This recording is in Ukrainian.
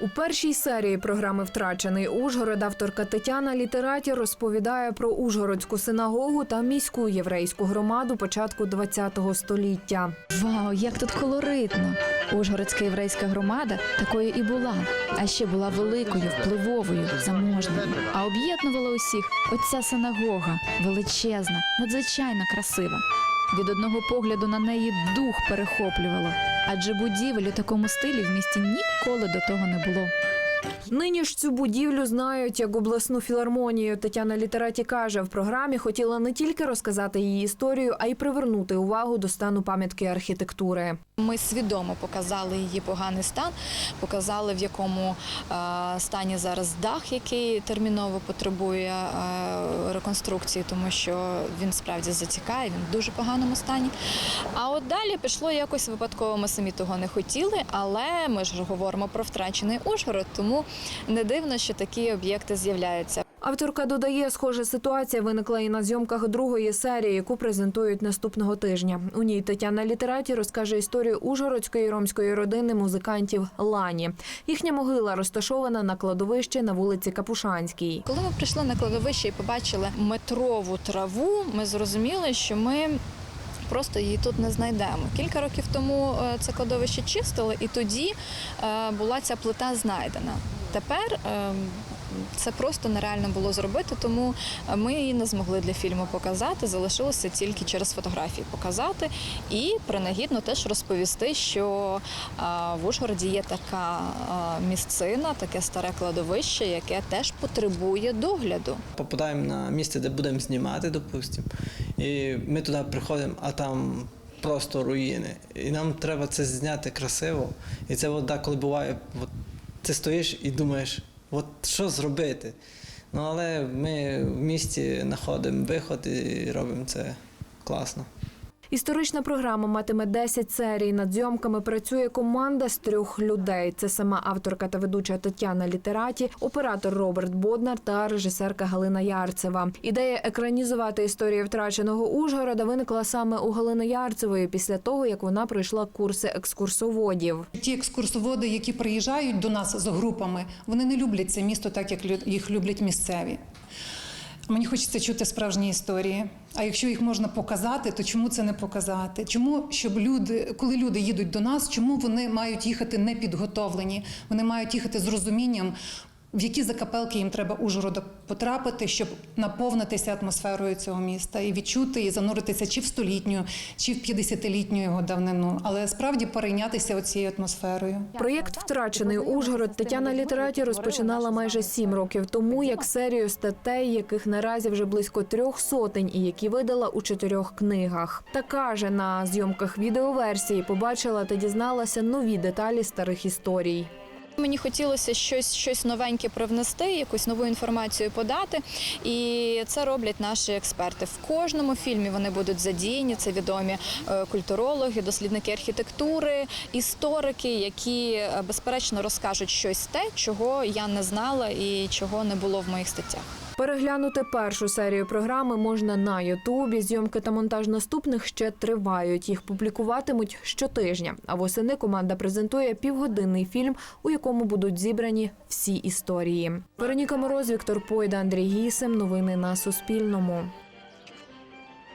У першій серії програми Втрачений Ужгород авторка Тетяна Літераті розповідає про Ужгородську синагогу та міську єврейську громаду початку ХХ століття. Вау, як тут колоритно! Ужгородська єврейська громада такою і була, а ще була великою, впливовою, заможною. А об'єднувала усіх оця синагога, величезна, надзвичайно красива. Від одного погляду на неї дух перехоплювало, адже будівель у такому стилі в місті ніколи до того не було. Нині ж цю будівлю знають як обласну філармонію. Тетяна Літераті каже, в програмі хотіла не тільки розказати її історію, а й привернути увагу до стану пам'ятки архітектури. Ми свідомо показали її поганий стан, показали в якому е, стані зараз дах, який терміново потребує е, реконструкції, тому що він справді затікає, він в дуже поганому стані. А от далі пішло якось випадково. Ми самі того не хотіли, але ми ж говоримо про втрачений Ужгород, тому не дивно, що такі об'єкти з'являються. Авторка додає, схожа ситуація виникла і на зйомках другої серії, яку презентують наступного тижня. У ній Тетяна Літераті розкаже історію ужгородської ромської родини музикантів Лані. Їхня могила розташована на кладовищі на вулиці Капушанській. Коли ми прийшли на кладовище і побачили метрову траву, ми зрозуміли, що ми. Просто її тут не знайдемо. Кілька років тому е, це кладовище чистили, і тоді е, була ця плита знайдена. Тепер е, це просто нереально було зробити, тому ми її не змогли для фільму показати. Залишилося тільки через фотографії показати і принагідно теж розповісти, що е, в Ужгороді є така е, місцина, таке старе кладовище, яке теж потребує догляду. Попадаємо на місце, де будемо знімати, допустимо. І ми туди приходимо, а там просто руїни. І нам треба це зняти красиво. І це от, да, коли буває, от, ти стоїш і думаєш, от що зробити. Ну, але ми в місті знаходимо виход і робимо це класно. Історична програма матиме 10 серій. Над зйомками працює команда з трьох людей. Це сама авторка та ведуча Тетяна Літераті, оператор Роберт Боднар та режисерка Галина Ярцева. Ідея екранізувати історію втраченого Ужгорода виникла саме у Галини Ярцевої після того, як вона пройшла курси екскурсоводів. Ті екскурсоводи, які приїжджають до нас з групами, вони не люблять це місто так, як їх люблять місцеві. Мені хочеться чути справжні історії. А якщо їх можна показати, то чому це не показати? Чому, щоб люди, коли люди їдуть до нас, чому вони мають їхати непідготовлені? Вони мають їхати з розумінням, в які закапелки їм треба Ужгорода потрапити, щоб наповнитися атмосферою цього міста і відчути і зануритися чи в столітню, чи в 50-літню його давнину, але справді перейнятися оцією атмосферою. Проєкт Втрачений Ужгород Тетяна Літераті розпочинала майже сім років тому, як серію статей, яких наразі вже близько трьох сотень, і які видала у чотирьох книгах. Та каже, на зйомках відеоверсії побачила та дізналася нові деталі старих історій. Мені хотілося щось, щось новеньке привнести, якусь нову інформацію подати. І це роблять наші експерти. В кожному фільмі вони будуть задіяні. Це відомі е, культурологи, дослідники архітектури, історики, які е, безперечно розкажуть щось те, чого я не знала і чого не було в моїх статтях. Переглянути першу серію програми можна на Ютубі. Зйомки та монтаж наступних ще тривають. Їх публікуватимуть щотижня. А восени команда презентує півгодинний фільм, у якому будуть зібрані всі історії. Вероніка Мороз, Віктор Пойда, Андрій Гісем. Новини на Суспільному.